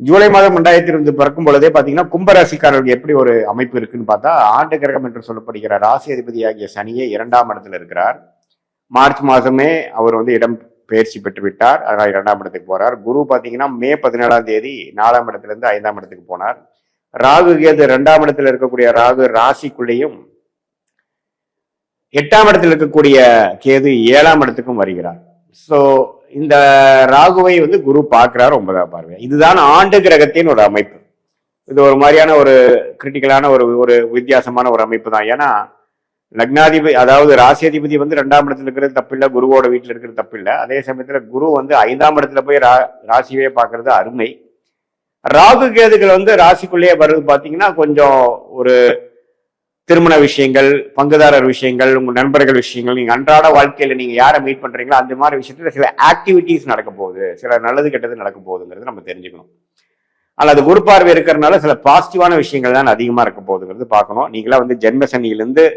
ஜூலை மாதம் ரெண்டாயிரத்தி இருந்து பிறக்கும் பொழுதே பார்த்தீங்கன்னா கும்பராசிக்காரர்களுக்கு எப்படி ஒரு அமைப்பு இருக்குன்னு பார்த்தா ஆண்டு கிரகம் என்று சொல்லப்படுகிற ராசி அதிபதியாகிய சனியே இரண்டாம் இடத்துல இருக்கிறார். மார்ச் மாதமே அவர் வந்து இடம் பயிற்சி பெற்று விட்டார். அதனால் இரண்டாம் இடத்துக்கு போறார். குரு பார்த்தீங்கன்னா மே பதினேழாம் தேதி நாலாம் இடத்துலேருந்து ஐந்தாம் இடத்துக்கு போனார். ராகு கேது ரெண்டாம் இடத்துல இருக்கக்கூடிய ராகு ராசிக்குள்ளேயும் எட்டாம் இடத்தில் இருக்கக்கூடிய கேது ஏழாம் இடத்துக்கும் வருகிறார். ஸோ இந்த ராகுவை வந்து குரு பார்க்கிறார் ஒன்பதாம் பார்வை. இதுதான் ஆண்டு கிரகத்தின் ஒரு அமைப்பு. இது ஒரு மாதிரியான ஒரு கிரிட்டிக்கலான ஒரு ஒரு வித்தியாசமான ஒரு அமைப்பு தான். ஏன்னா லக்னாதிபதி அதாவது ராசியாதிபதி வந்து ரெண்டாம் இடத்துல இருக்கிறது தப்பில்லை குருவோட வீட்டில் இருக்கிறது தப்பில்லை. அதே சமயத்தில் குரு வந்து ஐந்தாம் இடத்துல போய் ரா ராசியவே பார்க்கறது அருமை. ராகு கேதுகள் வந்து ராசிக்குள்ளேயே வர்றது பார்த்தீங்கன்னா கொஞ்சம் ஒரு திருமண விஷயங்கள் பங்குதாரர் விஷயங்கள் உங்கள் நண்பர்கள் விஷயங்கள் நீங்கள் அன்றாட வாழ்க்கையில் நீங்கள் யாரை மீட் பண்ணுறீங்களோ அந்த மாதிரி விஷயத்தில் சில ஆக்டிவிட்டீஸ் நடக்க போகுது. சில நல்லது கெட்டது நடக்க போகுதுங்கிறது நம்ம தெரிஞ்சுக்கணும். ஆனால் அது குரு பார்வை இருக்கிறதுனால சில பாசிட்டிவான விஷயங்கள் தான் அதிகமாக இருக்க போகுதுங்கிறது பார்க்கணும். நீங்களாம் வந்து ஜென்ம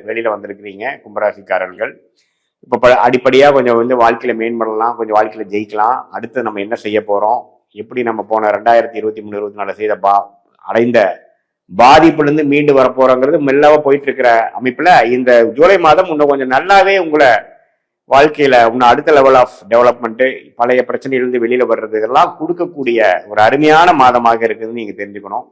வெளியில் வந்திருக்கிறீங்க கும்பராசிக்காரர்கள். இப்போ ப- அடிப்படையா கொஞ்சம் வந்து வாழ்க்கையில் மேன் பண்ணலாம் கொஞ்சம் வாழ்க்கையில் ஜெயிக்கலாம். அடுத்து நம்ம என்ன செய்ய போகிறோம் எப்படி நம்ம போன ரெண்டாயிரத்தி இருபத்தி மூணு இருபத்தி நாலு செய்த பா அடைந்த பாதிப்புலேருந்து மீண்டு வரப்போறோங்கிறது மெல்லவா போயிட்டு இருக்கிற அமைப்புல இந்த ஜூலை மாதம் இன்னும் கொஞ்சம் நல்லாவே உங்களை வாழ்க்கையில இன்னும் அடுத்த லெவல் ஆஃப் டெவலப்மெண்ட் பழைய பிரச்சனையிலிருந்து வெளியில வர்றது இதெல்லாம் கொடுக்கக்கூடிய ஒரு அருமையான மாதமாக இருக்குதுன்னு நீங்க தெரிஞ்சுக்கணும்.